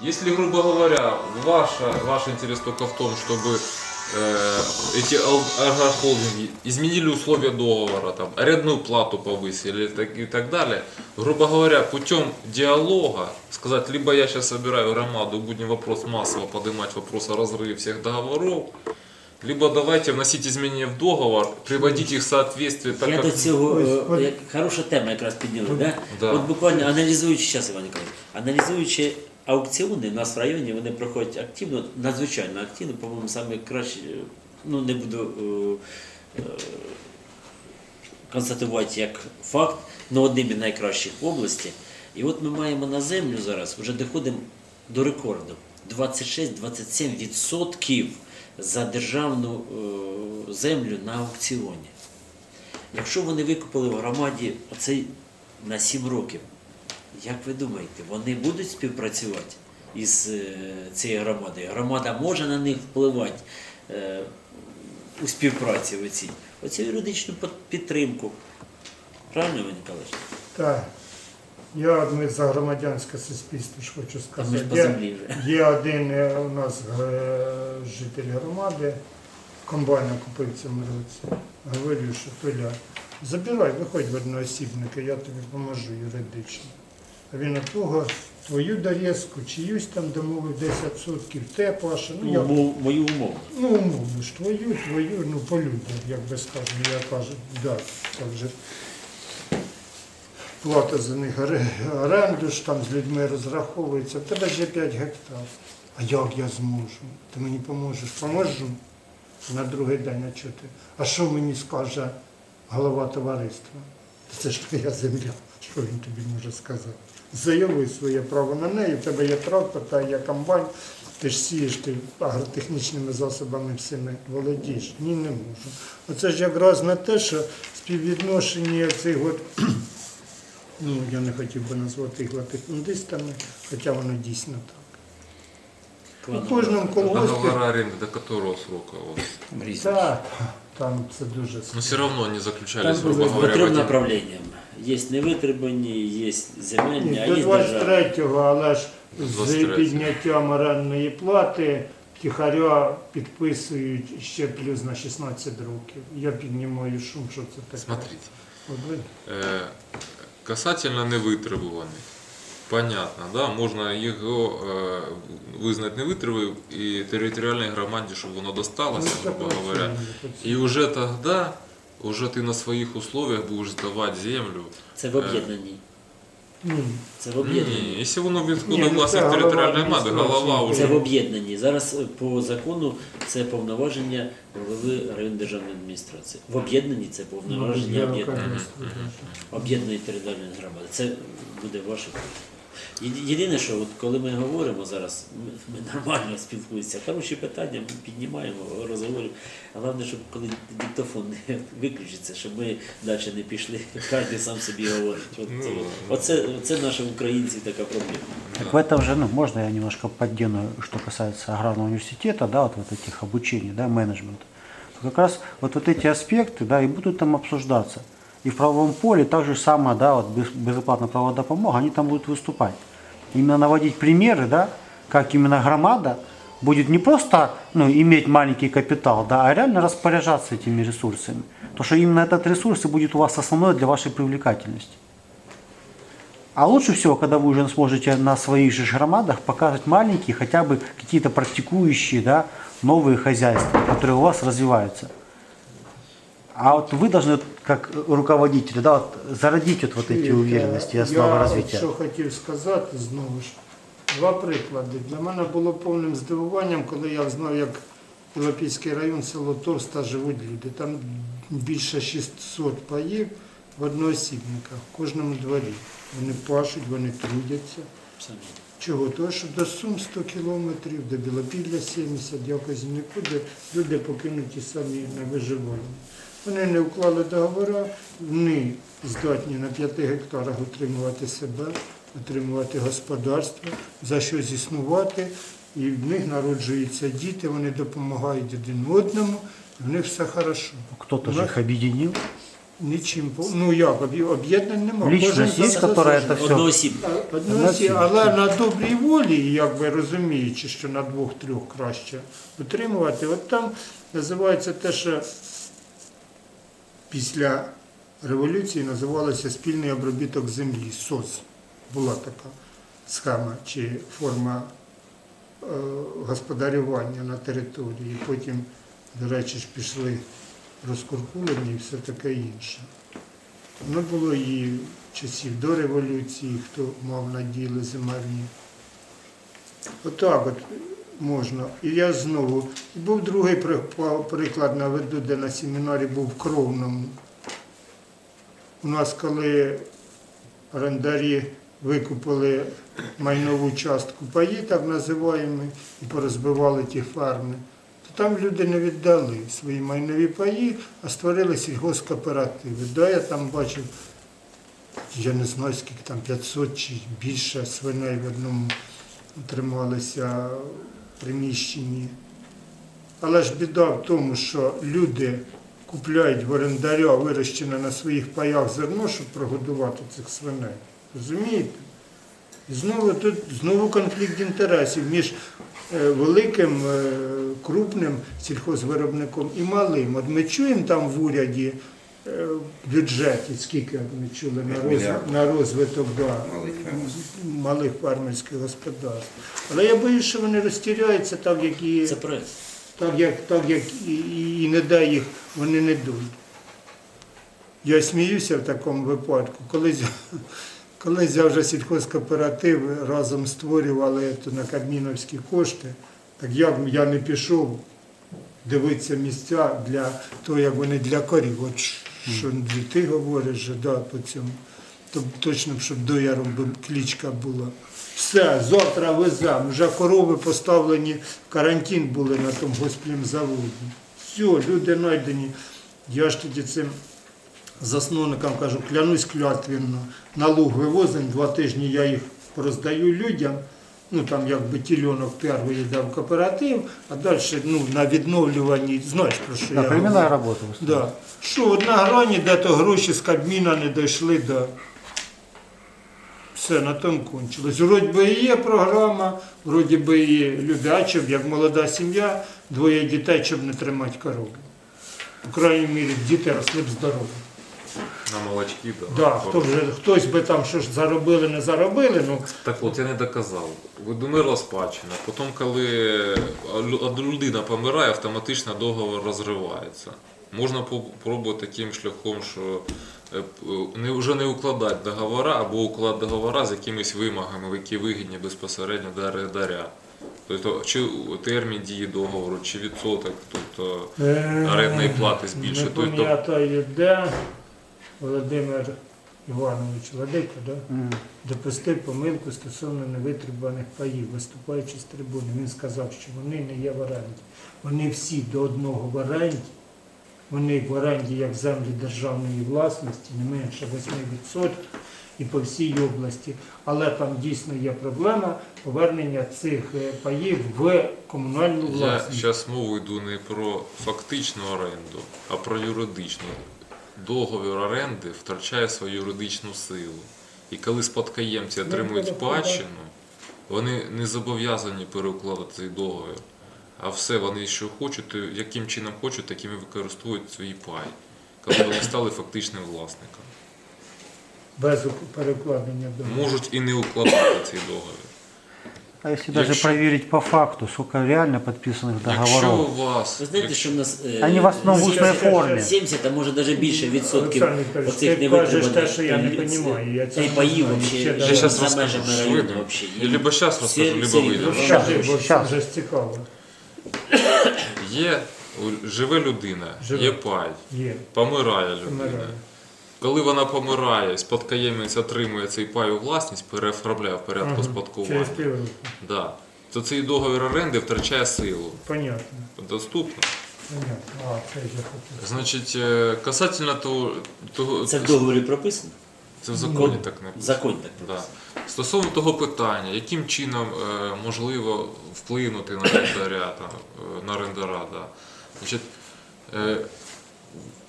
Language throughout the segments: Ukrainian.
Если, грубо говоря, ваша, ваш интерес только в том, чтобы э, эти ал- агрохолдинги изменили условия договора, там, арендную плату повысили так- и так далее, грубо говоря, путем диалога сказать, либо я сейчас собираю громаду, будем вопрос массово поднимать вопрос о разрыве всех договоров, либо давайте вносить изменения в договор, приводить их в соответствие так, Я как... до цього Ось, е, от- як хороша тема якраз підняли, да? Да. От буквально аналізуючи зараз, Іван Ніколаївич, аналізуючи аукціони, у нас в районі вони проходять активно, надзвичайно активно, по-моєму, саме краще, ну не буду е, е, констатувати як факт, але одним із найкращих в області. І от ми маємо на землю зараз, вже доходимо до рекорду. 26-27% за державну е, землю на аукціоні. Якщо вони викупили в громаді оцей на 7 років, як ви думаєте, вони будуть співпрацювати із е, цією громадою? Громада може на них впливати е, у співпраці оцій? Оцю юридичну підтримку. Правильно, Іван Ніколаївич? Так. Я одне за громадянське суспільство ж хочу ми сказати. по Є, землі вже. є один е, у нас житель громади, комбайна купив цьому році. Говорю, що Толя, забирай, виходь в одноосібники, я тобі поможу юридично. Він того твою дорізку, чиюсь там домовив 10 сутків, те Паша, ну я Умов- мою умову. Ну, умовно ж, твою, твою, ну, по людям, як би скажемо, я кажу, да, так же. Плата за них оре- оренду ж там з людьми розраховується. В тебе ж є 5 гектар. А як я зможу? Ти мені поможеш? Поможу. На другий день, а чого ти? А що мені скаже голова товариства? Це ж твоя земля. Що він тобі може сказати? Заяви своє право на неї, в тебе є трактор, та є комбайн, ти ж сієш, ти агротехнічними засобами всіми володієш. Ні, не можу. Оце ж якраз на те, що співвідношення цих от, ну я не хотів би назвати їх латифундистами, хоча воно дійсно так. У кожному колгоспі. Договора аренды до которого срока? Так, там це дуже Но все равно они заключались, грубо говоря, По в трьом один- направленням. Є невитребані, є земельні, Ні, а до є державні. 23-го, але ж з 23-го. підняттям орендної плати тихаря підписують ще плюс на 16 років. Я піднімаю шум, що це таке. Смотрите. От ви- Е, Касательно невитребуваних. Понятно, да? можна його е, визнати невитривив і територіальній громаді, щоб воно досталося, Ну, грубо говоря. І вже тоді уже ти на своїх условиях будеш здавати землю. Це в об'єднанні. Ні. Це в об'єднанні. ні, якщо воно відходить ну, власне територіальної громади, голова адміністрації. Це в об'єднанні. Зараз е, по закону це повноваження голови районної державної адміністрації. В об'єднанні це повноваження що- об'єднаної територіальної громади. Це буде ваше. Єди- Єдине, що от коли ми говоримо зараз, ми, ми нормально спілкуємося, хороші питання ми піднімаємо, розговорюємо. Головне, щоб коли диктофон не виключиться, щоб ми далі не пішли, кожен сам собі говорить. От, Ну, це, ну. оце, оце наша українці така проблема. Так в этом же, ну, можно я немножко поддену, что касается аграрного университета, да, вот, вот этих обучений, да, менеджмента. То как раз вот, вот эти аспекты, да, и будут там обсуждаться. И в правовом поле так же самое, да, вот без- безоплатная правовая допомога, они там будут выступать. Именно наводить примеры, да, как именно громада будет не просто ну, иметь маленький капитал, да, а реально распоряжаться этими ресурсами. Потому что именно этот ресурс и будет у вас основной для вашей привлекательности. А лучше всего, когда вы уже сможете на своих же громадах показывать маленькие, хотя бы какие-то практикующие, да, новые хозяйства, которые у вас развиваются. А вот вы должны, вот как руководители, да, вот, зародить вот, вот эти Чуєте, уверенности и основы я развития. Що хотів сказати знову ж, два приклади. Для мене було повним здивуванням, коли я знав, як Європейський район, село Торста живуть люди. Там більше 600 паїв в одноосібниках, в кожному дворі. Вони пашуть, вони трудяться. Самі. Чого? Того, що до Сум 100 кілометрів, до Білопілля 70, якось нікуди люди покинуті самі на виживання. Вони не вклали договори, вони здатні на 5 гектарах утримувати себе, утримувати господарство, за щось існувати, і в них народжуються діти, вони допомагають один одному, і в них все хорошо. Кто-то У же нас- нічим. Ну як, об'є- об'єднань немає. Лічність є, яка це все. Одноосіб. А, але на добрій волі, якби розуміючи, що на двох-трьох краще утримувати, от там називається те, що після революції називалося спільний обробіток землі, СОЗ. Була така схема чи форма е, господарювання на території. Потім, до речі, ж пішли розкуркулені і все таке інше. Воно було і часів до революції, хто мав наділи земельні. Отак от можна. І я знову. Був другий приклад наведу, де на семінарі був в Кровному. У нас, коли орендарі викупили майнову частку паї, так називаємо, і порозбивали ті ферми, то там люди не віддали свої майнові паї, а створили сільгоспкооперативи. Да, я там бачив, я не знаю, скільки там 500 чи більше свиней в одному трималися приміщенні. Але ж біда в тому, що люди купляють в орендаря вирощене на своїх паях зерно, щоб прогодувати цих свиней. Розумієте? І знову тут знову конфлікт інтересів між е, великим е, крупним сільхозвиробником і малим. От ми чуємо там в уряді в бюджеті, скільки ми чули на, роз, на розвиток да, Малих фермерських. господарств. Але я боюсь, що вони розтіряються так, як і Це прес. так як, так як і, і, і не дай їх, вони не дуть. Я сміюся в такому випадку. Колись, колись я вже сільхозкооперативи разом створювали то на кабміновські кошти, так я, я не пішов дивитися місця для того, як вони для корів. От що ти говориш, що да, по цьому. То точно, щоб дояром клічка була. Все, завтра веземо. Вже корови поставлені, в карантин були на тому госплімзаводі. Все, люди знайдені. Я ж тоді цим засновникам кажу, клянусь клятвенно, на луг вивозимо, два тижні я їх роздаю людям. Ну там якби тільонок перший йде в кооператив, а далі ну, на відновлюванні, знаєш про що Да, я говорю. основном. Да. Що от на грані, де то гроші з Кабміна не дійшли до. Все, на тому кончилось. Вроді би і є програма, вроді би і любляча, як молода сім'я, двоє дітей, щоб не тримати корову. У крайній мірі діти росли б здорові. На молочки, да. Да, хто вже, хтось би там щось заробили, не заробили, ну Так от я не доказав. Видумирла спадщина. Потім, коли людина помирає, автоматично договор розривається. Можна спробувати таким шляхом, що е, не, вже не укладати договори або укладати договори з якимись вимогами, які вигідні безпосередньо орендаря. Тобто, чи термін дії договору, чи відсоток, тобто орендної плати збільшує. Не Тобто, Володимир Іванович Ладейко, да? Мгм. допустив помилку стосовно невитребуваних паїв, виступаючи з трибуни. Він сказав, що вони не є в оренді. Вони всі до одного в оренді. Вони в оренді як землі державної власності, не менше 8% і по всій області. Але там дійсно є проблема повернення цих е, паїв в комунальну Я власність. зараз мову йду не про фактичну оренду, а про юридичну. Договір оренди втрачає свою юридичну силу. І коли спадкоємці отримують спадщину, вони не зобов'язані переукладати цей договір. А все вони що хочуть, то яким чином хочуть, таким і використовують свій пай, коли вони стали фактичним власником. без перекладення договору. Можуть і не укладати цей договір. А если даже Якщо- проверить по факту, сколько реально подписанных Якщо договоров? у вас Ви знаєте, якщо- що в нас е, Они в основном в устной Сейчас- форме. 70, а може навіть більше відсотків Олександр Вікторович, оцих ти кажеш те, що я не розумію. Я цього не знаю. Ще зараз за розкажу межами району. Я либо зараз розкажу, либо всі вийду. бо Щас. вже цікаво. Є у- живе людина, Живе. є пай, Є. помирає людина. Помирає. Коли вона помирає, спадкоємець отримує цей пай у власність, переоформляє в порядку Ага. спадкування. Через півроку. Да. То цей договір оренди втрачає силу. Понятно. Доступно. Понятно. А, це я хотів. Значить, е, касательно того, того Це в договорі прописано? це в законі так В написано. законі так Да. прописано. Стосовно того питання, яким чином е, можливо вплинути на орендаря, там, е, на орендара, да. Значить, е,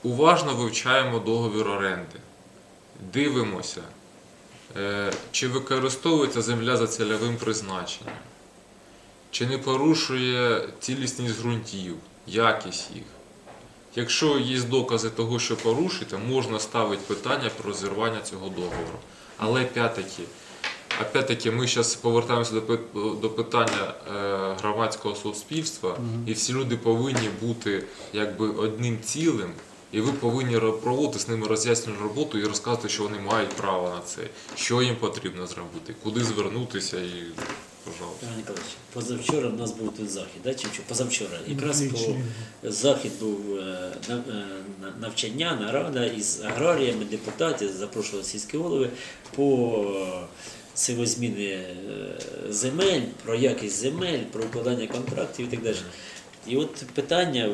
уважно вивчаємо договір оренди, дивимося, е, чи використовується земля за цільовим призначенням, чи не порушує цілісність ґрунтів, якість їх. Якщо є докази того, що порушуєте, можна ставити питання про розірвання цього договору. Але опять-таки, опять-таки ми зараз повертаємося до, до питання е, громадського суспільства, і всі люди повинні бути якби одним цілим, і ви повинні проводити з ними роз'яснювальну роботу і розказувати, що вони мають право на це, що їм потрібно зробити, куди звернутися і, пожалуйста. Ніколаївич, позавчора в нас був тут захід, да? чи, позавчора. Якраз по захід був е, е, на- навчання, нарада із аграріями, депутатів, запрошували сільські голови по сивозміни е, земель, про якість земель, про укладання контрактів і так далі. І от питання,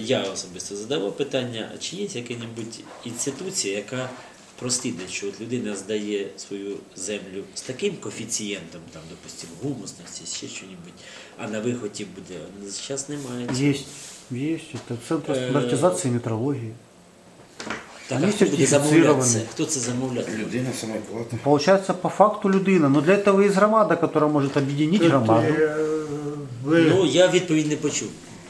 я особисто задавав питання, чи є яка-небудь інституція, яка прослідить, що от людина здає свою землю з таким коефіцієнтом, там, допустимо, гумусності, ще щось, а на виході буде. Зараз немає. цього. Есть, есть. Это Центр Э, стандартизации метрологии. Так, а Вони хто буде замовляти сертифіціровані. це? Хто це замовляти? Людина сама платить. Ну, Получается, по факту людина. Но для этого есть громада, которая может объединить Тут, громаду. е, ви Ну, я відповідь не почув.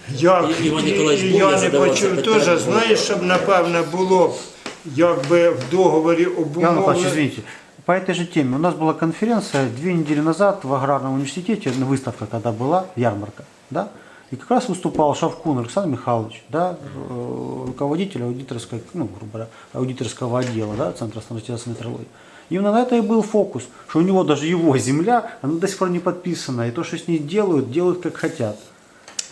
Як І- Іван і- Ніколаївич і буде я не задавати почув запитання? теж, знаєш, щоб напевно було б, якби в договорі Иван Николаевич, обумовлено. извините. По этой же теме у нас была конференция две недели назад в аграрном университете, ну, выставка когда была, ярмарка, да? И как раз выступал Шавкун Александр Михайлович, да, э, руководитель аудиторской, ну, грубо говоря, аудиторского отдела, да, Центра стандартизации метрологии. Именно на это и был фокус, что у него даже его земля, она до сих пор не подписана, и то, что с ней делают, делают как хотят.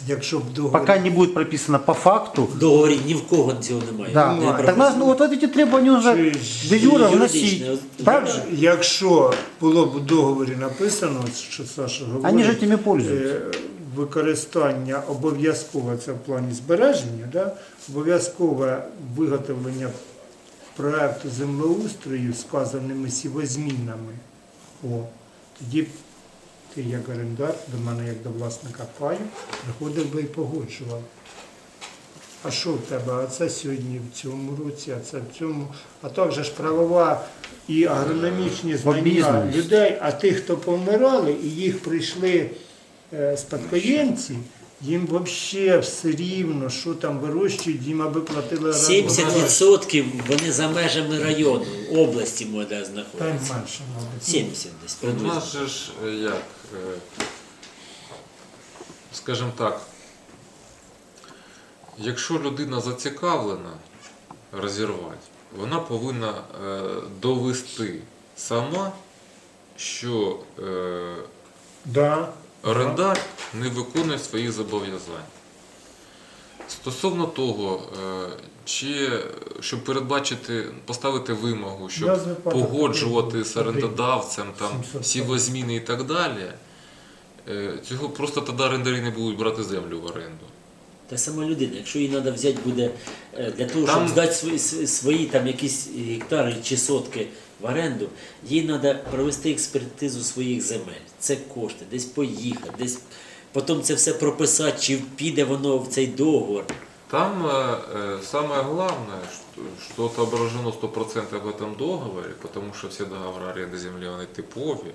Якщо б в договорі Пока не будет прописано по факту, В договорі ні в кого цього немає. да, Не Немає. тогда ну, вот эти требования нужно Чи- де юридично. вносить. Так же? Якщо було б у договорі написано, що Саша говорить, Они же этими пользуются. е, використання обов'язкове це в плані збереження, да? обов'язкове виготовлення проекту землеустрою з вказаними сівозмінами. О, тоді ти як орендар до мене, як до власника паю, приходив би і погоджував. А що в тебе? А це сьогодні в цьому році, а це в цьому. А також ж правова і агрономічні знання людей, а тих, хто помирали, і їх прийшли е, спадкоємці, їм взагалі все рівно, що там вирощують, їм аби платили оренду. 70% вони за межами району, області може Та й менше, мабуть. 70 десь У нас же ж е, як, е, скажімо так, якщо людина зацікавлена розірвати, вона повинна е, довести сама, що Да. Орендар не виконує свої зобов'язання. Стосовно того, е, чи щоб передбачити, поставити вимогу, щоб погоджувати з орендодавцем там 700 сівозміни і так далі, е, цього просто тоді орендарі не будуть брати землю в оренду. Та сама людина, якщо їй треба взяти буде е, для того, Там- щоб здати свої, свої- свої там якісь гектари чи сотки в оренду, їй треба провести експертизу своїх земель. Це кошти, десь поїхати, десь потім це все прописати, чи піде воно в цей договор. Там э, э, самое главное, что, что отображено 100% в этом договоре, потому что все договори оренди землі вони типові,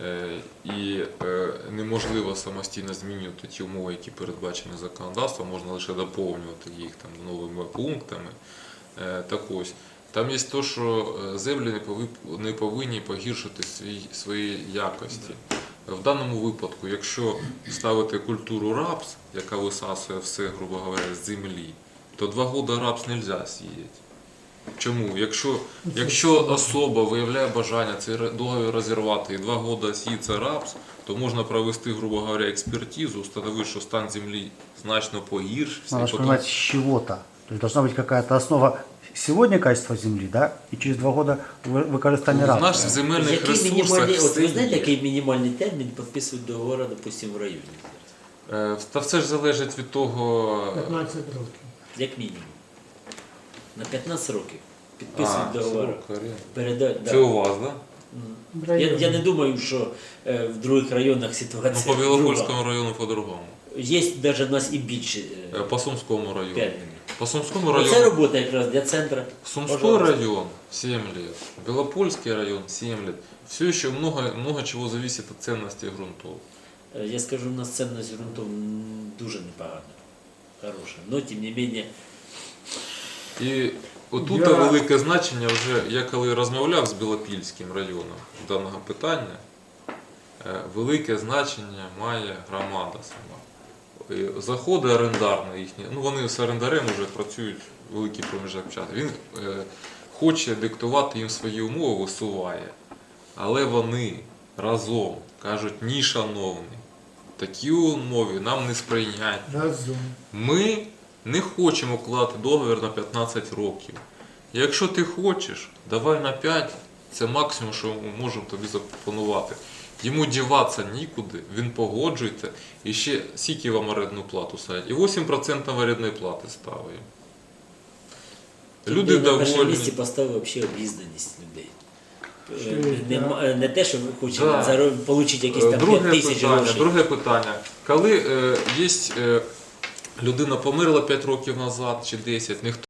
е, і е, неможливо самостійно змінювати ті умови, які передбачені законодавством, можна лише доповнювати їх там новими пунктами. Е, Так ось, там є те, що е, землі не повинні погіршити свої якості. В даному випадку, якщо ставити культуру рапс, яка висасує все, грубо говоря, з землі, то два роки рапс не можна сіяти. Чому? Якщо, якщо особа виявляє бажання цей договір розірвати і два роки сіється рапс, то можна провести, грубо говоря, експертизу, встановити, що стан землі значно погіршився. Потім- понимать с чего-то. То есть должна быть какая-то основа сегодня качества земли, да, и через два года вы- выкористание в земельних Який ресурсах мінімальний, от ви знаєте, який мінімальний термін підписують договори, допустимо, в районі? Е, Та все ж залежить від того, 15 років. Як мінімум. На 15 років підписують А, договори. оренди. Це у вас, так? Да? Я, я не думаю, що е, в других районах ситуація. Ну, по. Білопольському району по-другому. Є навіть у нас і більше Е, По Сумському району. 5 минут. По Сумскому району, робота якраз для центру. Сумской Пожалуйста. район 7 лет, Белопольский район 7 лет. Все еще много, много чего зависит от ценности грунтов. Е, Я скажу, у нас цінність ґрунту м, дуже непогана. Хороша. Но тим не менее, І отут Я- велике значення вже, я коли розмовляв з Білопільським районом даного питання, е, велике значення має громада сама. Заходи орендарні їхні, ну вони з орендарем вже працюють великий проміжок часу. Він е, хоче диктувати їм свої умови, висуває. Але вони разом кажуть, ні, шановні, такі умови нам не сприйняти. Разом. Ми не хочемо вкладати договір на 15 років. Якщо ти хочеш, давай на 5, це максимум, що ми можемо тобі запропонувати. Йому діватися нікуди, він погоджується і ще скільки вам орендну плату ставить. І 8% орендної плати ставить. Люди на першому довольні. місці поставив взагалі обізнаність людей. Е, Не, не те, що ви хочете Да. отримати якісь там Друге 5 тисяч питання, грошей. друге питання. Коли е, є е, людина померла 5 років назад чи 10, ніхто